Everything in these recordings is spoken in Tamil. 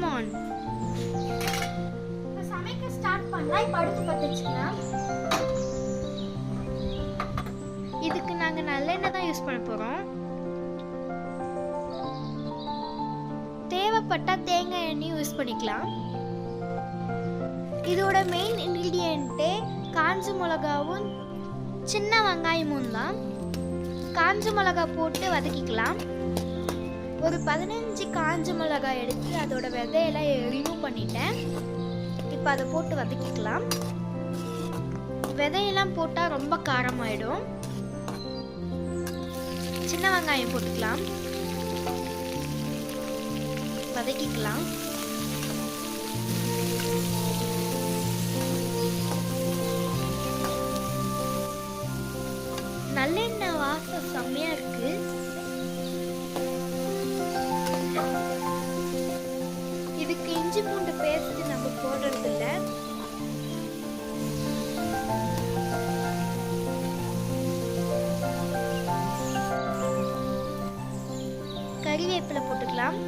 கமான் இப்போ சமைக்க ஸ்டார்ட் பண்ணலாம் இப்போ அடுப்பு பற்ற வச்சுக்கலாம் இதுக்கு நாங்கள் நல்லெண்ணெய் தான் யூஸ் பண்ண போகிறோம் தேவைப்பட்டால் தேங்காய் எண்ணெயும் யூஸ் பண்ணிக்கலாம். இதோட மெயின் இன்க்ரீடியண்ட்டே காஞ்ச மிளகாவும் சின்ன வெங்காயமும் தான். காஞ்ச மிளகா போட்டு வதக்கிக்கலாம். ஒரு பதினஞ்சு காஞ்ச மிளகாய் எடுத்து அதோட விதையெல்லாம் ரிமூவ் பண்ணிட்டேன். இப்போ அதை போட்டு வதக்கிக்கலாம். விதையெல்லாம் போட்டால் ரொம்ப காரமாயிடும். சின்ன வெங்காயம் போட்டுக்கலாம். வதக்கிக்கலாம். நல்லெண்ணெய் வாசம் செம்மையாக இருக்குது இஞ்சி பூண்டு பேஸ்ட் நம்ம போடுறது இல்ல கறிவேப்பிலை போட்டுக்கலாம்.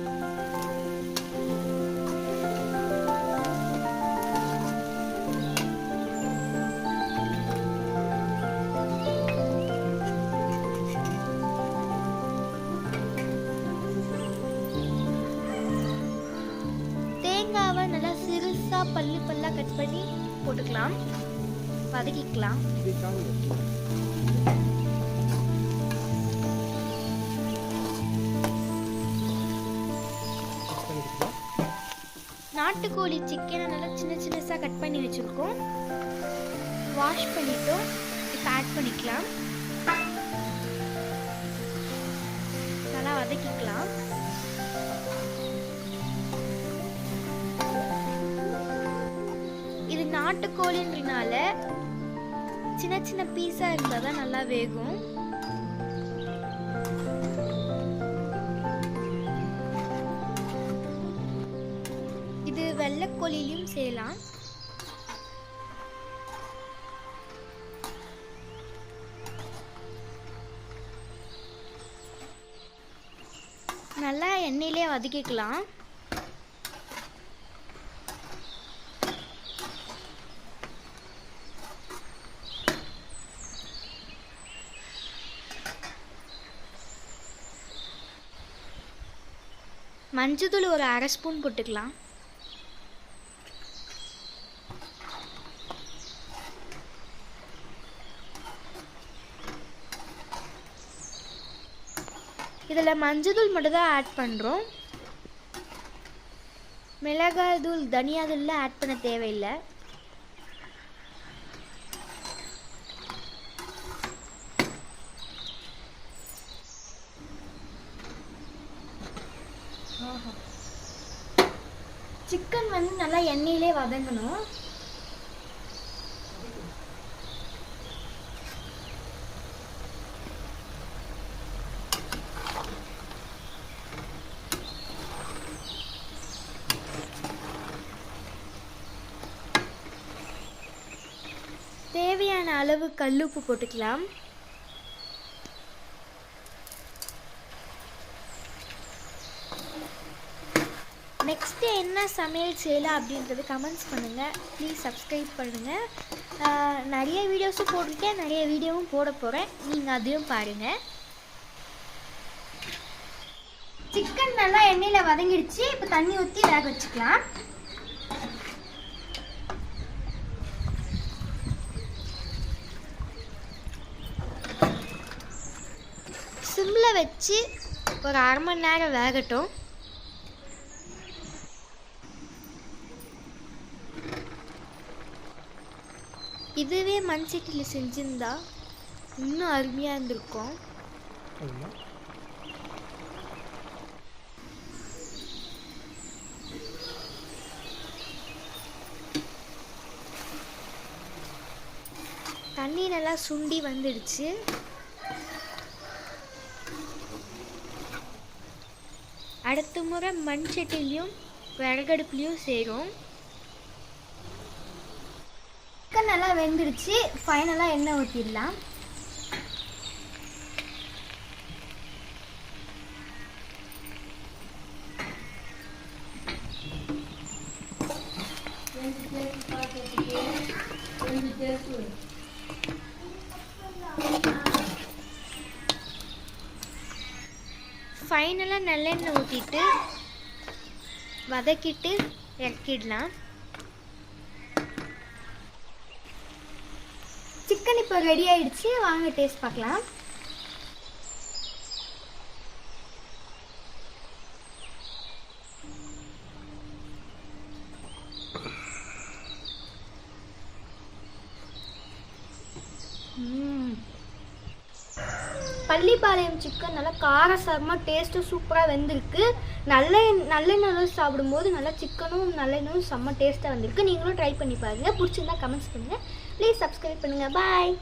நல்லா பல்லு பல்லா கட் பண்ணி போட்டுக்கலாம். வதக்கிக்கலாம். நாட்டுக்கோழி சிக்கனை நல்லா சின்ன சின்னஸாக கட் பண்ணி வச்சுருக்கோம். வாஷ் பண்ணிட்டோம். இப்போ ஆட் பண்ணிக்கலாம். நல்லா வதக்கிக்கலாம். நாட்டுக்கோழின்றனால சின்ன சின்ன பீஸா இருந்தால் தான் நல்லா வேகும். இது வெள்ளைக்கோழிலையும் செய்யலாம். நல்லா எண்ணெயிலே வதக்கிக்கலாம். மஞ்சத்தூள் ஒரு அரை ஸ்பூன் போட்டுக்கலாம். இதில் மஞ்சத்தூள் மட்டும்தான் ஆட் பண்ணுறோம் மிளகாய் தூள் தனியா தூள்லாம் ஆட் பண்ண தேவையில்லை சிக்கன் வந்து நல்லா எண்ணெயிலே வதங்கணும். தேவையான அளவு கல்லுப்பு போட்டுக்கலாம். நெக்ஸ்ட்டு என்ன சமையல் செய்யலாம் அப்படின்றது கமெண்ட்ஸ் பண்ணுங்கள் ப்ளீஸ் சப்ஸ்கிரைப் பண்ணுங்கள் நிறைய வீடியோஸும் போட்டிருக்கேன். நிறைய வீடியோவும் போட போகிறேன் நீங்கள் அதையும் பாருங்கள் சிக்கன் நல்லா எண்ணெயில் வதங்கிடுச்சு. இப்போ தண்ணி ஊற்றி வேக வச்சுக்கலாம். சிம்மில் வச்சு ஒரு அரை மணி நேரம் வேகட்டும். இதுவே மண் சட்டியில் செஞ்சிருந்தா இன்னும் அருமையாக இருந்திருக்கும். தண்ணி நல்லா சுண்டி வந்துடுச்சு. அடுத்த முறை மண் சட்டிலையும் விறகடுப்புலையும் செய்கிறோம் வெந்துடுச்சு ஃபைனலாக எண்ணெய் ஊற்றிடலாம் ஃபைனலாக நல்லெண்ணெய் ஊற்றிட்டு வதக்கிட்டு இறக்கிடலாம். சிக்கன் இப்போ ரெடி ஆயிடுச்சு வாங்க டேஸ்ட் பார்க்கலாம் ம். பள்ளிப்பாளையம் சிக்கன் நல்லா காரசாரமாக டேஸ்ட்டும் சூப்பராக வெந்திருக்கு. நல்ல நல்லெண்ணெய் சாப்பிடும்போது நல்லா சிக்கனும் நல்லெண்ணும் செம்ம டேஸ்ட்டாக வந்திருக்கு. நீங்களும் ட்ரை பண்ணி பாருங்கள் பிடிச்சிருந்தா கமெண்ட்ஸ் பண்ணுங்கள் ப்ளீஸ் சப்ஸ்கிரைப் பண்ணுங்கள் பாய்